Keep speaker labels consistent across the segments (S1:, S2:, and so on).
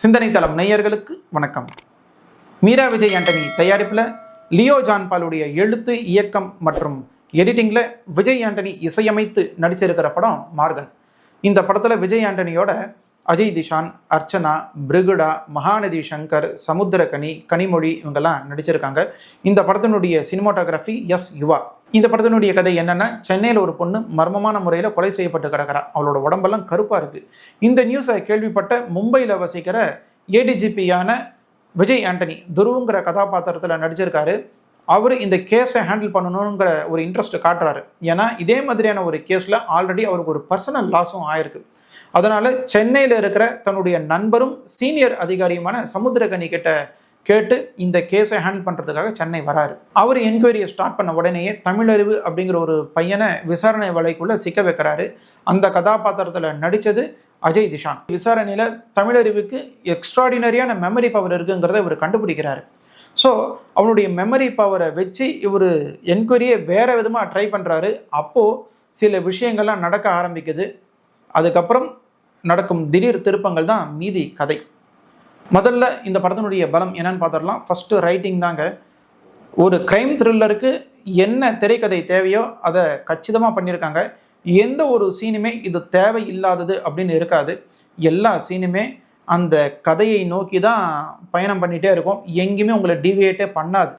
S1: சிந்தனை தளம் நேயர்களுக்கு வணக்கம். மீரா விஜய் ஆண்டனி தயாரிப்பில் லியோ ஜான்பாலுடைய எழுத்து இயக்கம் மற்றும் எடிட்டிங்கில் விஜய் ஆண்டனி இசையமைத்து நடிச்சிருக்கிற படம் மார்கன். இந்த படத்தில் விஜய் ஆண்டனியோட அஜய் திஷான் அர்ச்சனா பிருகுடா மகாநதி சங்கர் சமுத்திரகனி கனிமொழி இவங்கெல்லாம் நடிச்சிருக்காங்க. இந்த படத்தினுடைய சினிமாட்டோகிராஃபி எஸ் யுவா. இந்த படத்தினுடைய கதை என்னென்னா சென்னையில் ஒரு பொண்ணு மர்மமான முறையில் கொலை செய்யப்பட்டு கிடக்கிறா. அவளோட உடம்பெல்லாம் கருப்பாக இருக்குது இந்த நியூஸை கேள்விப்பட்ட மும்பையில் வசிக்கிற ஏடிஜிபியான விஜய் ஆண்டனி துருவுங்கிற கதாபாத்திரத்தில் நடிச்சிருக்காரு. அவர் இந்த கேஸை ஹேண்டில் பண்ணணுங்கிற ஒரு இன்ட்ரெஸ்ட் காட்டுறாரு. ஏன்னா இதே மாதிரியான ஒரு கேஸில் ஆல்ரெடி அவருக்கு ஒரு பர்சனல் லாஸும் ஆயிருக்கு. அதனால் சென்னையில் இருக்கிற தன்னுடைய நண்பரும் சீனியர் அதிகாரியுமான சமுத்திரகனி கிட்ட கேட்டு இந்த கேஸை ஹேண்டில் பண்ணுறதுக்காக சென்னை வராரு. அவர் என்கொயரியை ஸ்டார்ட் பண்ண உடனேயே தமிழறிவு அப்படிங்கிற ஒரு பையனை விசாரணை வலைக்குள்ளே சிக்க வைக்கிறாரு. அந்த கதாபாத்திரத்தில் நடித்தது அஜய் திஷான். விசாரணையில் தமிழறிவுக்கு எக்ஸ்ட்ராடினரியான மெமரி பவர் இருக்குங்கிறத இவர் கண்டுபிடிக்கிறாரு. ஸோ அவனுடைய மெமரி பவரை வச்சு இவர் என்கொயரியை வேறு விதமாக ட்ரை பண்ணுறாரு அப்போது சில விஷயங்கள்லாம் நடக்க ஆரம்பிக்குது. அதுக்கப்புறம் நடக்கும் திடீர் திருப்பங்கள் தான் மீதி கதை. முதல்ல இந்த படத்தினுடைய பலம் என்னன்னு பார்த்துடலாம். ஃபஸ்ட்டு ரைட்டிங் தாங்க. ஒரு க்ரைம் த்ரில்லருக்கு என்ன திரைக்கதை தேவையோ அதை கச்சிதமாக பண்ணியிருக்காங்க. எந்த ஒரு சீனுமே இது தேவை இல்லாதது அப்படின்னு இருக்காது. எல்லா சீனுமே அந்த கதையை நோக்கி தான் பயணம் பண்ணிகிட்டே இருக்கும். எங்கேயுமே உங்களை டிவியேட்டே பண்ணாது.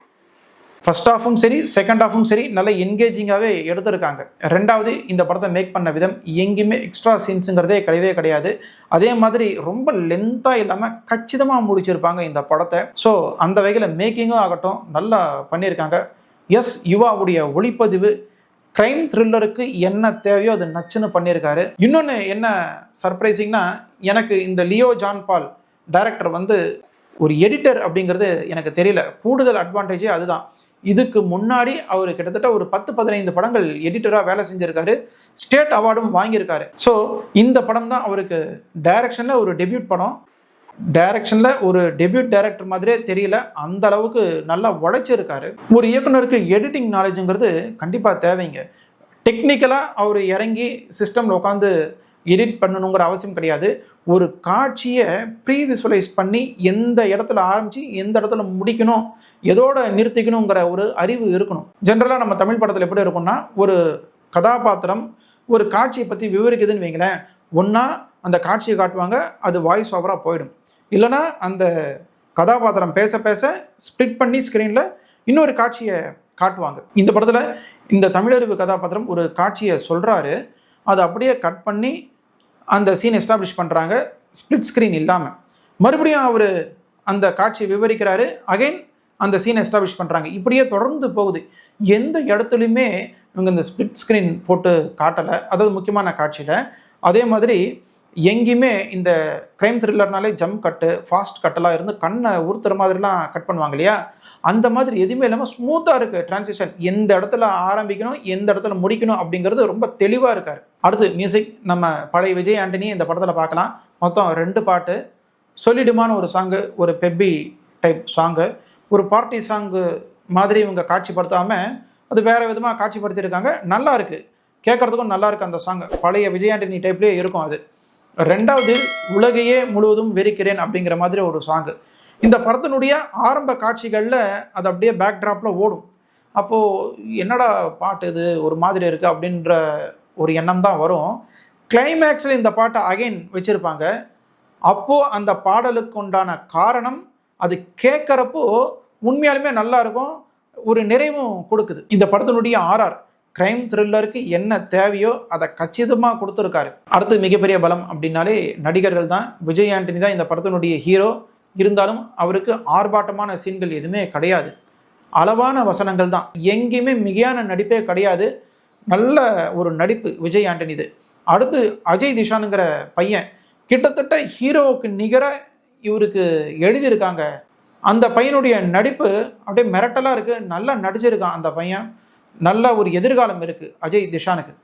S1: ஃபர்ஸ்ட் ஆஃபும் சரி செகண்ட் ஆஃபும் சரி நல்ல என்கேஜிங்காகவே எடுத்திருக்காங்க. ரெண்டாவது இந்த படத்தை மேக் பண்ண விதம் எங்கேயுமே எக்ஸ்ட்ரா சீன்ஸுங்கிறதே கிடையவே கிடையாது. அதே மாதிரி ரொம்ப லென்த்தாக இல்லாமல் கச்சிதமாக முடிச்சிருப்பாங்க இந்த படத்தை. ஸோ அந்த வகையில் மேக்கிங்கும் ஆகட்டும் நல்லா பண்ணியிருக்காங்க எஸ் யுவாவுடைய ஒளிப்பதிவு க்ரைம் த்ரில்லருக்கு என்ன தேவையோ அது நச்சுன்னு பண்ணியிருக்காரு இன்னொன்று என்ன சர்ப்ரைசிங்னா எனக்கு இந்த லியோ ஜான் பால் டைரக்டர் வந்து ஒரு எடிட்டர் அப்படிங்கிறது எனக்கு தெரியல. கூடுதல் அட்வான்டேஜே அதுதான். இதுக்கு முன்னாடி அவர் கிட்டத்தட்ட ஒரு பத்து பதினைந்து படங்கள் எடிட்டராக வேலை செஞ்சிருக்காரு. ஸ்டேட் அவார்டும் வாங்கியிருக்காரு. ஸோ இந்த படம் தான் அவருக்கு டைரக்ஷனில் ஒரு டெபியூட் படம். டைரக்ஷனில் ஒரு டெபியூட் டைரக்டர் மாதிரியே தெரியல. அந்த அளவுக்கு நல்லா உழைச்சிருக்காரு. ஒரு இயக்குனருக்கு எடிட்டிங் நாலேஜுங்கிறது கண்டிப்பாக தேவைங்க. டெக்னிக்கலாக அவர் இறங்கி சிஸ்டமில் உட்காந்து எடிட் பண்ணணுங்கிற அவசியம் கிடையாது. ஒரு காட்சியை ப்ரீ விசுவலைஸ் பண்ணி எந்த இடத்துல ஆரம்பித்து எந்த இடத்துல முடிக்கணும் எதோட நிறுத்திக்கணுங்கிற ஒரு அறிவு இருக்கணும். ஜென்ரலாக நம்ம தமிழ் படத்தில் எப்படி இருக்கும்னா ஒரு கதாபாத்திரம் ஒரு காட்சியை பற்றி விவரிக்குதுன்னு வைங்களேன். ஒன்றா அந்த காட்சியை காட்டுவாங்க அது வாய்ஸ் ஓவராக போயிடும். இல்லைனா அந்த கதாபாத்திரம் பேச பேச ஸ்ப்ளிட் பண்ணி ஸ்க்ரீனில் இன்னொரு காட்சியை காட்டுவாங்க. இந்த படத்தில் இந்த தமிழறிவு கதாபாத்திரம் ஒரு காட்சியை சொல்கிறாரு அதை அப்படியே கட் பண்ணி அந்த சீன் எஸ்டாப்ளிஷ் பண்ணுறாங்க ஸ்ப்ளிட் ஸ்க்ரீன் இல்லாமல் மறுபடியும் அவர் அந்த காட்சியை விவரிக்கிறாரு. அகைன் அந்த சீனை எஸ்டாப்ளிஷ் பண்ணுறாங்க இப்படியே தொடர்ந்து போகுது. எந்த இடத்துலையுமே இவங்க இந்த ஸ்ப்ளிட் ஸ்க்ரீன் போட்டு காட்டலை. அதாவது முக்கியமான காட்சியில். அதே மாதிரி எங்கேயுமே இந்த க்ரைம் த்ரில்லர்னாலே ஜம்ப் கட்டு ஃபாஸ்ட் கட்டெல்லாம் இருந்து கண்ணை உறுத்துற மாதிரிலாம் கட் பண்ணுவாங்க இல்லையா? அந்த மாதிரி எதுவுமே இல்லாமல் ஸ்மூத்தாக இருக்குது டிரான்சிஷன் எந்த இடத்துல ஆரம்பிக்கணும் எந்த இடத்துல முடிக்கணும் அப்படிங்கிறது ரொம்ப தெளிவாக இருக்கார். அடுத்து மியூசிக் நம்ம பழைய விஜய் ஆண்டனி இந்த படத்தில் பார்க்கலாம். மொத்தம் ரெண்டு பாட்டு. சொல்லிடுமான ஒரு சாங்கு ஒரு பெப்பி டைப் சாங்கு ஒரு பார்ட்டி சாங்கு மாதிரி இவங்க காட்சிப்படுத்தாமல் அது வேறு விதமாக காட்சிப்படுத்தியிருக்காங்க. நல்லா இருக்குது கேட்குறதுக்கும் நல்லா இருக்குது அந்த சாங் பழைய விஜய் டைப்லேயே இருக்கும் அது. ரெண்டாவது உலகையே முழுவதும் வெறிக்கிறேன் அப்படிங்கிற மாதிரி ஒரு சாங்கு இந்த படத்தினுடைய ஆரம்ப காட்சிகளில் அது அப்படியே பேக் ட்ராப்பில் ஓடும். அப்போது என்னடா பாட்டு இது? ஒரு மாதிரி இருக்குது அப்படின்ற ஒரு எண்ணம் தான் வரும். கிளைமேக்ஸில் இந்த பாட்டை அகைன் வச்சுருப்பாங்க. அப்போது அந்த பாடலுக்கு உண்டான காரணம் அது கேட்குறப்போ உண்மையாலுமே நல்லா இருக்கும். ஒரு நிறைவும் கொடுக்குது. இந்த படத்தினுடைய ஆர்ஆர் கிரைம் த்ரில்லருக்கு என்ன தேவையோ அதை கச்சிதமாக கொடுத்துருக்காரு. அடுத்து மிகப்பெரிய பலம் அப்படின்னாலே நடிகர்கள் தான். விஜய் ஆண்டனி தான் இந்த படத்தினுடைய ஹீரோ இருந்தாலும் அவருக்கு ஆர்ப்பாட்டமான சீன்கள் எதுவுமே கிடையாது. அளவான வசனங்கள் தான். எங்கேயுமே மிகையான நடிப்பே கிடையாது. நல்ல ஒரு நடிப்பு விஜய் ஆண்டனி இது அடுத்து அஜய் திஷானுங்கிற பையன் கிட்டத்தட்ட ஹீரோவுக்கு நிகராக இவருக்கு எழுதியிருக்காங்க. அந்த பையனுடைய நடிப்பு அப்படியே மிரட்டலாக இருக்குது நல்லா நடிச்சிருக்கான் அந்த பையன். நல்ல ஒரு எதிர்காலம் இருக்குது அஜய் திஷானுக்கு.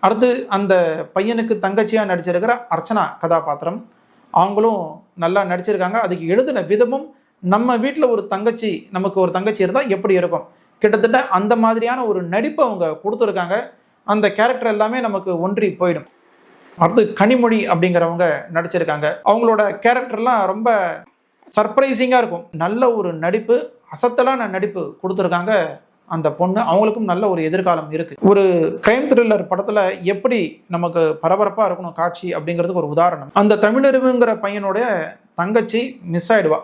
S1: அடுத்து அந்த பையனுக்கு தங்கச்சியாக நடிச்சிருக்கிற அர்ச்சனா கதாபாத்திரம். அவங்களும் நல்லா நடிச்சிருக்காங்க. அதுக்கு எழுதின விதமும் நம்ம வீட்டில் ஒரு தங்கச்சி நமக்கு ஒரு தங்கச்சி இருந்தால் எப்படி இருக்கும்? கிட்டத்தட்ட அந்த மாதிரியான ஒரு நடிப்பை அவங்க கொடுத்துருக்காங்க. அந்த கேரக்டர் எல்லாமே நமக்கு ஒன்றி போயிடும். அடுத்து கனிமொழி அப்படிங்கிறவங்க நடிச்சிருக்காங்க. அவங்களோட கேரக்டர்லாம் ரொம்ப சர்ப்ரைசிங்காக இருக்கும். நல்ல ஒரு நடிப்பு அசத்தலான நடிப்பு கொடுத்துருக்காங்க அந்த பொண்ணு அவங்களுக்கும் நல்ல ஒரு எதிர்காலம் இருக்கு. ஒரு கிரைம் த்ரில்லர் படத்துல எப்படி நமக்கு பரபரப்பா இருக்கணும் காட்சி அப்படிங்கிறதுக்கு ஒரு உதாரணம். அந்த தமிழருவுங்கிற பையனுடைய தங்கச்சி மிஸ் ஆயிடுவா.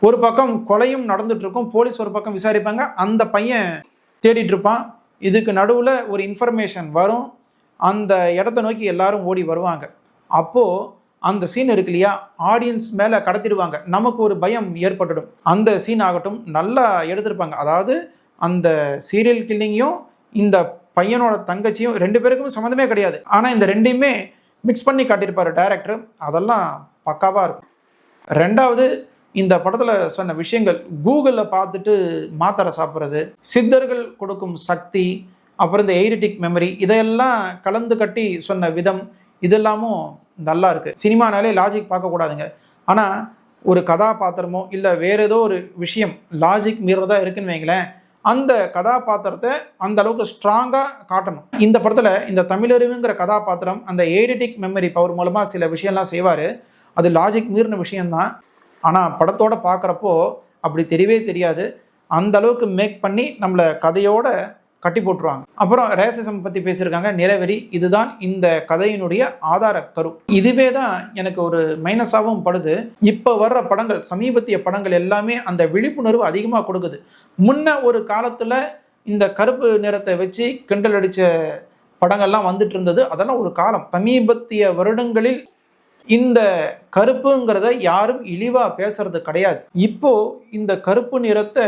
S1: ஒரு பக்கம் கொலையும் நடந்துட்டு இருக்கும் போலீஸ் ஒரு பக்கம் விசாரிப்பாங்க அந்த பையன் தேடிட்டு இருப்பான். இதுக்கு நடுவில் ஒரு இன்ஃபர்மேஷன் வரும் அந்த இடத்த நோக்கி எல்லாரும் ஓடி வருவாங்க. அப்போது அந்த சீன் இருக்கு இல்லையா? ஆடியன்ஸ் மேலே கடத்திடுவாங்க. நமக்கு ஒரு பயம் ஏற்பட்டுடும். அந்த சீன் ஆகட்டும் நல்லா எடுத்திருப்பாங்க. அதாவது அந்த சீரியல் கில்லிங்கையும் இந்த பையனோட தங்கச்சியும் ரெண்டு பேருக்கும் சம்மந்தமே கிடையாது. ஆனால் இந்த ரெண்டையுமே மிக்ஸ் பண்ணி காட்டியிருப்பார் டைரக்டர் அதெல்லாம் பக்காவாக இருக்கும். ரெண்டாவது இந்த படத்தில் சொன்ன விஷயங்கள் கூகுளில் பார்த்துட்டு மாத்திரை சாப்பிட்றது சித்தர்கள் கொடுக்கும் சக்தி அப்புறம் இந்த எயிரிட்டிக் மெமரி இதையெல்லாம் கலந்து கட்டி சொன்ன விதம் இதெல்லாமும் நல்லா இருக்குது சினிமானாலே லாஜிக் பார்க்கக்கூடாதுங்க ஆனால் ஒரு கதாபாத்திரமோ இல்லை வேறு ஏதோ ஒரு விஷயம் லாஜிக் மீறதாக இருக்குன்னு வைங்களேன் அந்த கதாபாத்திரத்தை அந்த அளவுக்கு ஸ்ட்ராங்காக காட்டணும். இந்த படத்தில் இந்த தமிழருங்கிற கதாபாத்திரம் அந்த ஏடிட்டிக் மெமரி பவர் மூலமாக சில விஷயம்லாம் செய்வார். அது லாஜிக் மீறின விஷயந்தான் ஆனால் படத்தோட பார்க்குறப்போ அப்படி தெரியவே தெரியாது. அந்த அளவுக்கு மேக் பண்ணி நம்மளை கதையோட கட்டி போட்டுருவாங்க. அப்புறம் ரேசிசம் பற்றி பேசியிருக்காங்க. நிலவெறி இதுதான் இந்த கதையினுடைய ஆதார கரு. இதுவே தான் எனக்கு ஒரு மைனஸாகவும் படுது. இப்போ வர்ற படங்கள் சமீபத்திய படங்கள் எல்லாமே அந்த விழிப்புணர்வு அதிகமாக கொடுக்குது. முன்ன ஒரு காலத்தில் இந்த கருப்பு நிறத்தை வச்சு கிண்டல் அடித்த படங்கள்லாம் வந்துட்டு இருந்தது. அதெல்லாம் ஒரு காலம். சமீபத்திய வருடங்களில் இந்த கருப்புங்கிறத யாரும் இழிவாக பேசுறது கிடையாது. இப்போ இந்த கருப்பு நிறத்தை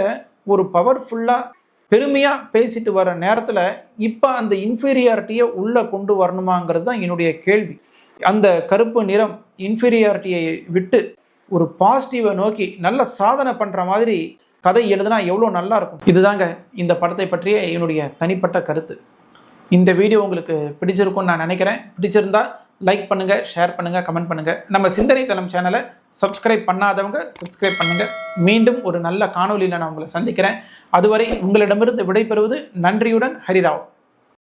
S1: ஒரு பவர்ஃபுல்லாக பெருமையாக பேசிட்டு வர நேரத்தில் இப்போ அந்த இன்ஃபீரியாரிட்டியை உள்ளே கொண்டு வரணுமாங்கிறது தான் என்னுடைய கேள்வி. அந்த கருப்பு நிறம் இன்ஃபீரியாரிட்டியை விட்டு ஒரு பாசிட்டிவை நோக்கி நல்ல சாதனை பண்ணுற மாதிரி கதை எழுதுனா எவ்வளோ நல்லா இருக்கும். இதுதாங்க இந்த படத்தை பற்றிய என்னுடைய தனிப்பட்ட கருத்து. இந்த வீடியோ உங்களுக்கு பிடிச்சிருக்கும்னு நான் நினைக்கிறேன். பிடிச்சிருந்தா லைக் பண்ணுங்கள் ஷேர் பண்ணுங்கள் கமெண்ட் பண்ணுங்கள் நம்ம சிந்தனை தளம் சேனலை சப்ஸ்கிரைப் பண்ணாதவங்க சப்ஸ்கிரைப் பண்ணுங்கள் மீண்டும் ஒரு நல்ல காணொலியில் நான் உங்களை சந்திக்கிறேன். அதுவரை உங்களிடமிருந்து விடைபெறுவது நன்றியுடன் ஹரிராவ்.